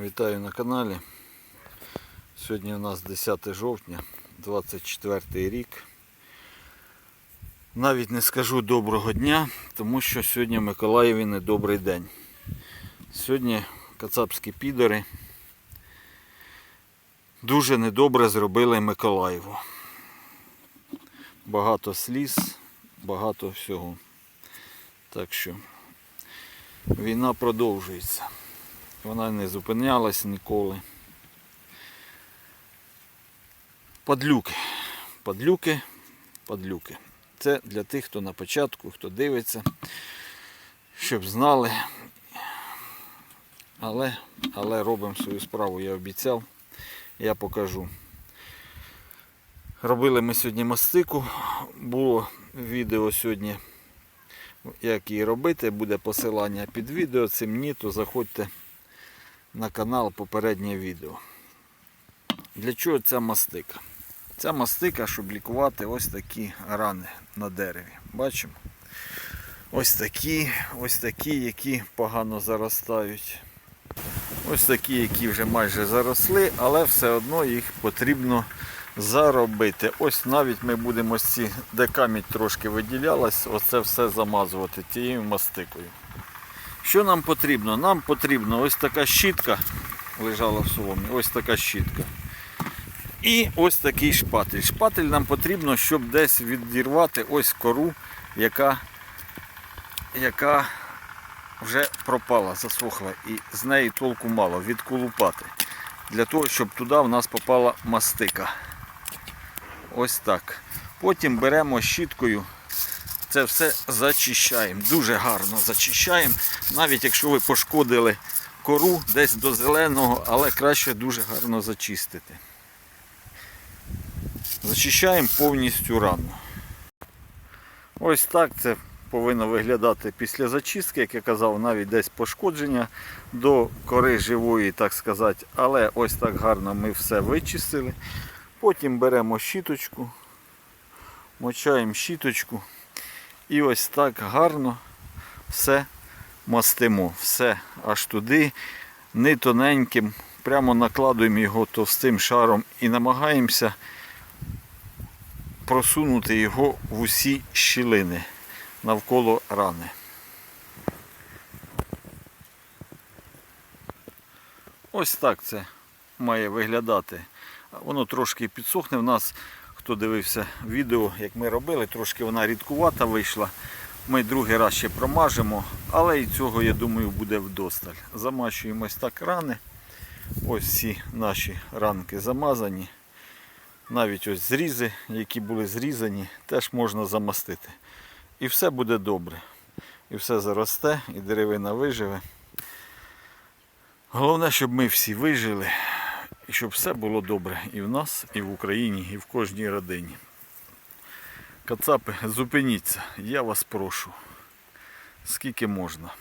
Вітаю на каналі. Сьогодні у нас 10 жовтня, 24 рік. Навіть не скажу доброго дня, тому що сьогодні в Миколаєві не добрий день. Сьогодні кацапські підори дуже недобре зробили Миколаєву. Багато сліз, багато всього. Так що війна продовжується. Вона не зупинялась ніколи. Падлюки. Падлюки, падлюки. Це для тих, хто на початку, хто дивиться, щоб знали. Але, але робимо свою справу, я обіцяв, я покажу. Робили ми сьогодні мастику, було відео сьогодні, як її робити, буде посилання під відео, цим ні, то заходьте на канал попереднє відео. Для чого ця мастика? Ця мастика, щоб лікувати ось такі рани на дереві. Бачимо? Ось такі, ось такі, які погано заростають. Ось такі, які вже майже заросли, але все одно їх потрібно заробити. Ось навіть ми будемо ось ці, де камінь трошки виділялась, оце все замазувати тією мастикою. Що нам потрібно? Нам потрібно ось така щітка, лежала в соломі, ось така щітка. І ось такий шпатель. Шпатель нам потрібно, щоб десь відірвати ось кору, яка, яка вже пропала, засохла. І з неї толку мало, відколупати. Для того, щоб туди в нас попала мастика. Ось так. Потім беремо щіткою це все зачищаємо. Дуже гарно зачищаємо. Навіть якщо ви пошкодили кору десь до зеленого, але краще дуже гарно зачистити. Зачищаємо повністю рану. Ось так це повинно виглядати після зачистки, як я казав, навіть десь пошкодження до кори живої, так сказати. Але ось так гарно ми все вичистили. Потім беремо щіточку, мочаємо щіточку. І ось так гарно все мастимо. Все аж туди, не тоненьким. Прямо накладуємо його товстим шаром і намагаємося просунути його в усі щілини навколо рани. Ось так це має виглядати. Воно трошки підсохне в нас хто дивився відео, як ми робили, трошки вона рідкувата вийшла. Ми другий раз ще промажемо, але і цього, я думаю, буде вдосталь. Замащуємо ось так рани. Ось всі наші ранки замазані. Навіть ось зрізи, які були зрізані, теж можна замастити. І все буде добре. І все заросте, і деревина виживе. Головне, щоб ми всі вижили. І щоб все було добре і в нас, і в Україні, і в кожній родині. Кацапи, зупиніться, я вас прошу. Скільки можна.